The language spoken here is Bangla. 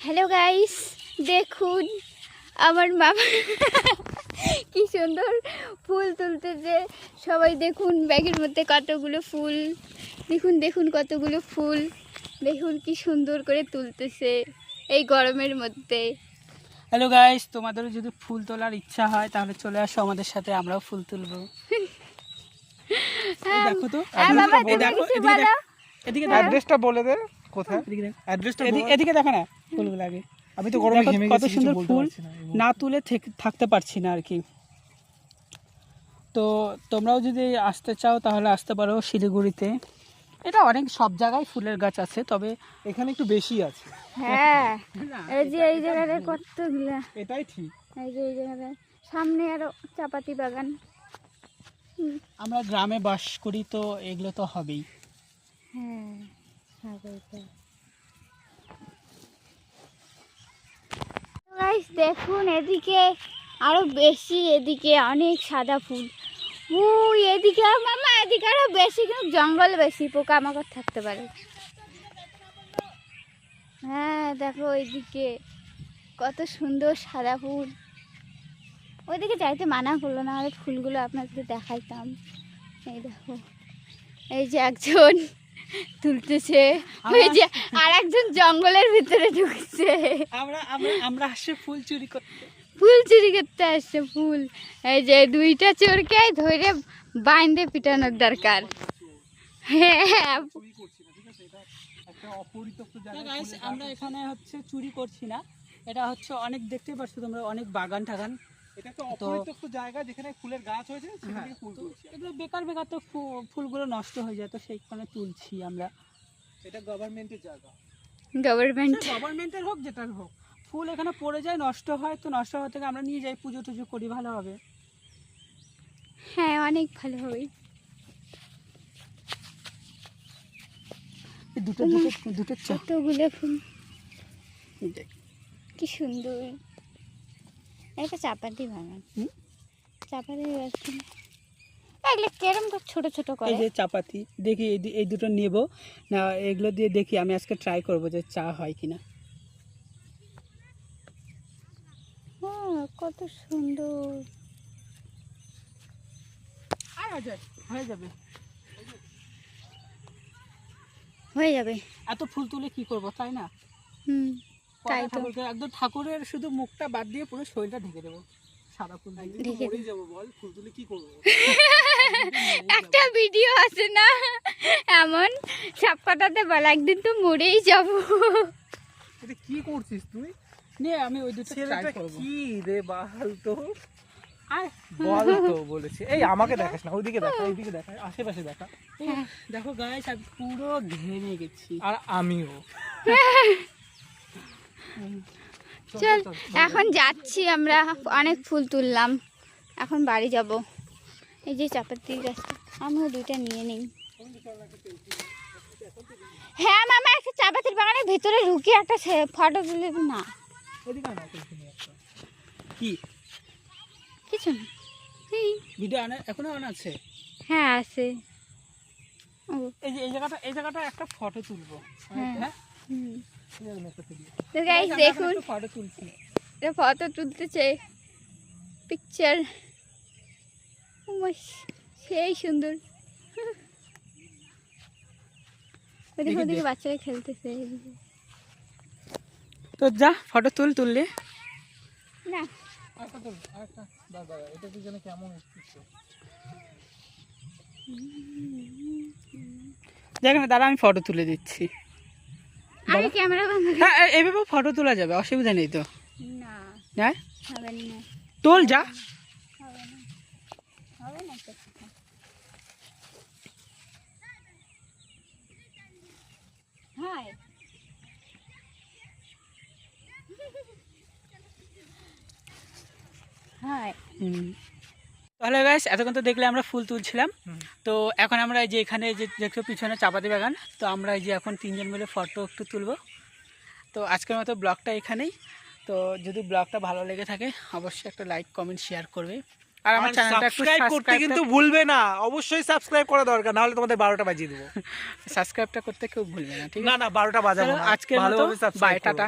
হ্যালো গাইস দেখুন আমার মামা কি সুন্দর ফুল তুলতেছে। সবাই দেখুন ব্যাগের মধ্যে কতগুলো ফুল। দেখুন দেখুন কতগুলো ফুল। দেখুন কি সুন্দর করে তুলতেছে এই গরমের মধ্যে। হ্যালো গাইস তোমাদেরও যদি ফুল তোলার ইচ্ছা হয় তাহলে চলে আসো আমাদের সাথে আমরাও ফুল তুলবো। এই দেখো তো হ্যাঁ, এদিকে অ্যাড্রেসটা বলে দে। কোথায়? অ্যাড্রেসটা এদিকে- এদিকে দেখো না ফুলগুলো আগে। আমি তো গরমে ঘেমে কত সুন্দর ফুল না। এই মুহূর্তে। না তুলে থাকতে পারছি না আর কি। তো তোমরাও যদি আসতে চাও তাহলে আসতে পারো শিলিগুড়িতে। এটা অনেক সব জায়গায় ফুলের গাছ আছে তবে এখানে একটু বেশি আছে। হ্যাঁ। এই যে এই জায়গাটা কতগুলা? এটাই ঠিক। এই যে এই জায়গাটা সামনে আরও চাপাতি বাগান। আমরা গ্রামে বাস করি তো এগুলো তো হবেই। হ্যাঁ। দেখুন, এদিকে আরও বেশি, এদিকে অনেক সাদা ফুল। ওই এদিকে মামা, এদিকে আরও বেশি, কিন্তু জঙ্গল বেশি, পোকামাকড় থাকতে পারে। হ্যাঁ দেখো ওইদিকে কত সুন্দর সাদা ফুল। ওইদিকে যাইতে মানা করল না, আর ফুলগুলো আপনাদের দেখাইতাম। এই দেখো, এই যে একজন তুলতেছে। ওই যে আর একজন জঙ্গলের ভিতরে ঢুকছে। আমরা আমরা আমরা আসে ফুল চুরি করতে ফুল চুরি করতে আসছে ফুল। এই যে দুইটা চোরকে ধরে বাইন্দে পিটানোর দরকার। হ্যাঁ ফুলের আমরা এখানে হচ্ছে চুরি করছি না। এটা হচ্ছে অনেক দেখতে পাচ্ছ তোমরা অনেক বাগান টাগান তো- জায়গা যেখানে ফুলের গাছ হয়েছে হ্যাঁ, এগুলো বেকার বেকার তো ফুলগুলো নষ্ট হয়ে যায় তো সেইখানে তুলছি আমরা। এটা গভর্নমেন্টের জায়গা। গভর্নমেন্ট গভর্নমেন্টের হোক যেটার হোক। ফুল এখানে পড়ে যায় নষ্ট হয় তো নষ্ট হওয়া থেকে আমরা নিয়ে যাই পুজো টুজো করি ভালো হবে। হ্যাঁ অনেক ভালো হবে। দুটো দুটো দুটো চা। কতগুলো ফুল। কি সুন্দর। এটা চাপাতি বাগান হুম? চাপাতি এগুলো কেরম করে ছোট ছোট করে? এই যে চাপাতি দেখি এই দুটো নেব। না এগুলো দিয়ে দেখি আমি আজকে ট্রাই করব যে চা হয় কিনা। হ্যাঁ কত সুন্দর। হয়ে যাবে হয়ে যাবে। হয়ে যাবে। এত ফুল তুলে কি করব তাই না? হুম। তাই তো। একদম ঠাকুরের শুধু মুখটা বাদ দিয়ে পুরো শরীরটা ঢেকে দেবো। সাদা ফুল দিয়ে। একদিন তো যাব বল ফুল তুলে কি করব? একটা ভিডিও আছে না? এমন সব কথাতে বল একদিন তো মরেই যাব। এটা কি করছিস তুই? নিয়ে আমি ওই দুটো ট্রাই ছেলেটা করব। কি রে বাল তো? বল তো বলেছি। এই আমাকে দেখাস না ওইদিকে দেখা এইদিকে দেখা আশেপাশে দেখা। দেখো আমি পুরো ঘেমে গেছি। আর আমিও। চল এখন যাচ্ছি আমরা। অনেক ফুল তুললাম। এখন বাড়ি যাব। এই যে চাপাতি গাছটা আমিও দুইটা নিয়ে নিই। হ্যাঁ মামা একটা চাপাতির বাগানের ভিতরে ঢুকে একটা ফটো তুলে না। কি? কিছু না। এই, ভিডিও এখনও আনা আছে? হ্যাঁ আছে। ও। এই যে এই জায়গাটা এই জায়গাটা একটা ফটো তুলবো। হ্যাঁ। তো গাইস দেখুন। ফটো তুলছি এটা ফটো তুলতেছে। পিকচার সেই সুন্দর। ওদিকে ওদিকে। বাচ্চারা খেলতেছে। তো যা ফটো তুল তুললে। না। এটা যেন কেমন দেখ না দাঁড়া আমি ফটো তুলে দিচ্ছি। আগে ক্যামেরা বন্ধ হ্যাঁ এ- এভাবেও ফটো তোলা যাবে অসুবিধা নেই তো। না হ্যাঁ হবে না। তোল যা। হবে না। হবে না তো। হাই। হাই। হুম। তাহলে গাইস এতক্ষণ তো দেখলে আমরা ফুল তুলছিলাম। তো এখন আমরা এই যে এখানে যে দেখছ পিছনে চাপাতি বাগান। তো আমরা এই যে এখন তিনজন মিলে ফটো একটু তুলবো। তো আজকের মতো ব্লগটা এখানেই। তো যদি ব্লগটা ভালো লেগে থাকে অবশ্যই একটা লাইক কমেন্ট শেয়ার করবে। আর আমার চ্যানেলটা সাবস্ক্রাইব করতে কিন্তু ভুলবে না। অবশ্যই সাবস্ক্রাইব করা দরকার নাহলে তোমাদের বারোটা বাজিয়ে দেবো। সাবস্ক্রাইবটা করতে কেউ ভুলবে না ঠিক না না বারোটা বাজাবো মতো ভালোভাবে বাই সাবস্ক্রাইব টাটা।